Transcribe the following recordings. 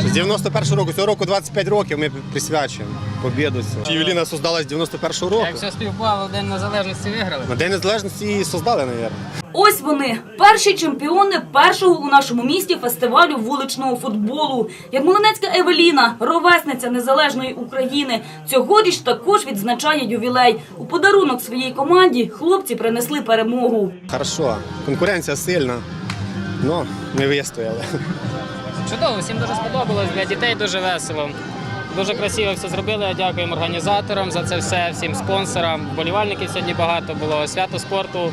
З 91 року, цього року 25 років ми присвячуємо побіду. цю. Ювеліна создалась з 91 року. Як все співпало, День Незалежності виграли. На День Незалежності її создали, мабуть. Ось вони перші чемпіони першого у нашому місті фестивалю вуличного футболу. Ярмолинецька Евеліна, ровесниця незалежної України. Цьогоріч також відзначає ювілей. У подарунок своїй команді хлопці принесли перемогу. Хорошо, конкуренція сильна. Ну, ми вистояли. Чудово, всім дуже сподобалось. Для дітей дуже весело. Дуже красиво все зробили. Дякуємо організаторам за це все, всім спонсорам. Вболівальників сьогодні багато було. Свято спорту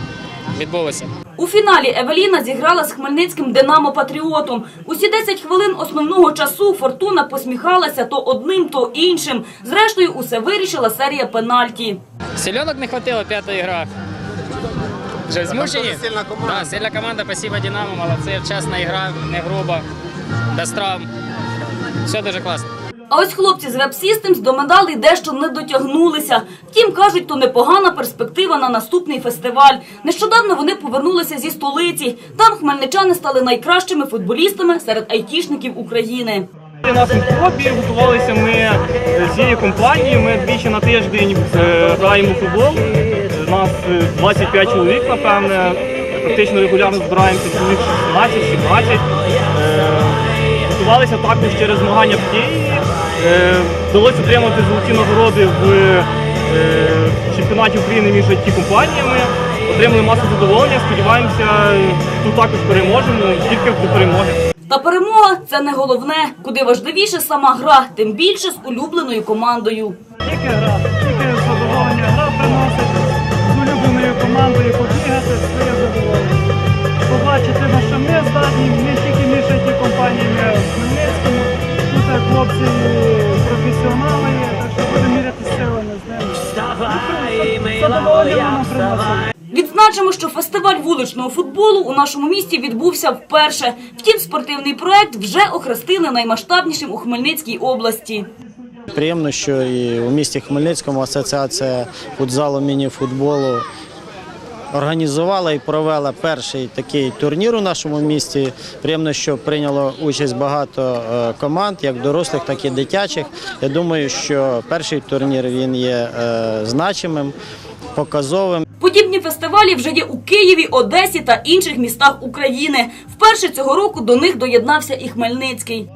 відбулося. У фіналі Евеліна зіграла з хмельницьким Динамо Патріотом. Усі 10 хвилин основного часу Фортуна посміхалася то одним, то іншим. Зрештою, усе вирішила серія пенальті. Сільонок не хватило п'ятої гра. Вже змучені? сильна команда. Да, сильна команда, спасибо Динамо, молодці. Чесна гра, не груба, без травм. Все дуже класно. А ось хлопці з веб-сістемс до медалей дещо не дотягнулися. Втім, кажуть, то непогана перспектива на наступний фестиваль. Нещодавно вони повернулися зі столиці. Там хмельничани стали найкращими футболістами серед айтішників України. У нас в хобі готувалися ми з цією компанією. Ми двічі на тиждень е, граємо футбол. У нас е, 25 чоловік, напевне. Практично регулярно збираємося чоловік 16-17. Е, також через змагання в Києві. Е, Вдалося отримати золоті нагороди в е, чемпіонаті України між it компаніями. Отримали масу задоволення. Сподіваємося, тут також переможемо, тільки до перемоги. Та перемога це не головне. Куди важливіше сама гра, тим більше з улюбленою командою. Тільки гра, тільки задоволення. Гра приносить з улюбленою командою Задоволення. Відзначимо, що фестиваль вуличного футболу у нашому місті відбувся вперше. Втім, спортивний проект вже охрестили наймасштабнішим у Хмельницькій області. Приємно, що і у місті Хмельницькому асоціація футзалу міні-футболу організувала і провела перший такий турнір у нашому місті. Приємно, що прийняло участь багато е, команд, як дорослих, так і дитячих. Я думаю, що перший турнір він є е, значимим, показовим. Подібні фестивалі вже є у Києві, Одесі та інших містах України. Вперше цього року до них доєднався і Хмельницький.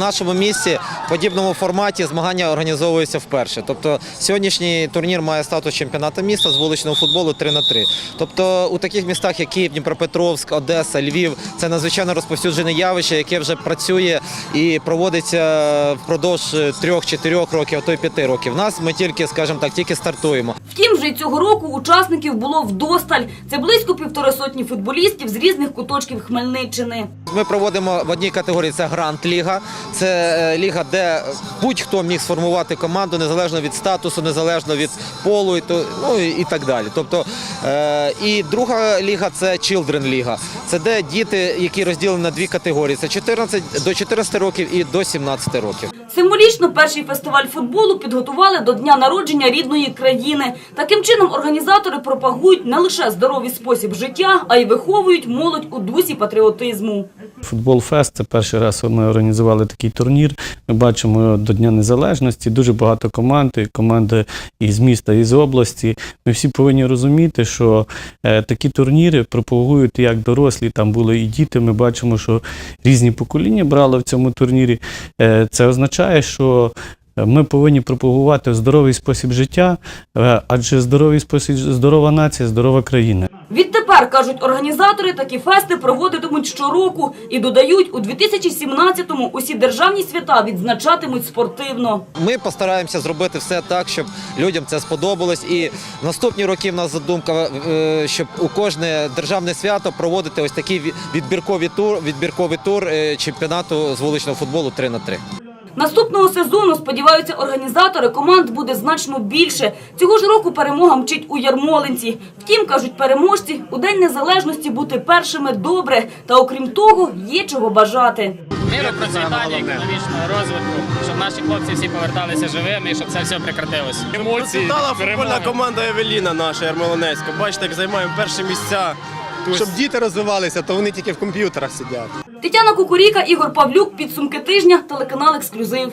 В нашому місті в подібному форматі змагання організовуються вперше. Тобто сьогоднішній турнір має статус чемпіонату міста з вуличного футболу 3 на 3 Тобто у таких містах, як Київ, Дніпропетровськ, Одеса, Львів, це надзвичайно розповсюджене явище, яке вже працює і проводиться впродовж трьох-чотирьох років, а то й п'яти років. В нас ми тільки, скажімо так, тільки стартуємо. Втім, вже цього року учасників було вдосталь. Це близько півтори сотні футболістів з різних куточків Хмельниччини. Ми проводимо в одній категорії це Грант Ліга. Це е, ліга, де будь-хто міг сформувати команду незалежно від статусу, незалежно від полу і ну і так далі. Тобто е, і друга ліга це Children Ліга. Це де діти, які розділені на дві категорії: це 14 до 14 років і до 17 років. Символічно перший фестиваль футболу підготували до дня народження рідної країни. Таким чином організатори пропагують не лише здоровий спосіб життя, а й виховують молодь у дусі патріотизму. Футбол Фест це перший раз ми організували такий турнір. Ми бачимо до Дня Незалежності дуже багато команд, і команди із міста, і з області. Ми всі повинні розуміти, що е, такі турніри пропагують як дорослі, там були і діти. Ми бачимо, що різні покоління брали в цьому турнірі. Е, це означає, що ми повинні пропагувати здоровий спосіб життя, е, адже здоровий спосіб, здорова нація, здорова країна. Відтепер, кажуть організатори, такі фести проводитимуть щороку і додають, у 2017-му усі державні свята відзначатимуть спортивно. Ми постараємося зробити все так, щоб людям це сподобалось. І наступні роки в нас задумка, е, щоб у кожне державне свято проводити ось такий ві- відбірковий тур, відбірковий тур е, чемпіонату з вуличного футболу 3 на 3 Наступного сезону, сподіваються організатори, команд буде значно більше. Цього ж року перемога мчить у Ярмолинці. Втім, кажуть переможці, у День Незалежності бути першими добре. Та окрім того, є чого бажати. Миру, процвітання, економічного розвитку, щоб наші хлопці всі поверталися живими і щоб це все прекратилося. Емоції, Процвітала перемоги. футбольна команда Евеліна наша Ярмолинецька. Бачите, як займаємо перші місця. Щоб діти розвивалися, то вони тільки в комп'ютерах сидять. Тетяна Кукуріка, Ігор Павлюк, підсумки тижня, телеканал Ексклюзив.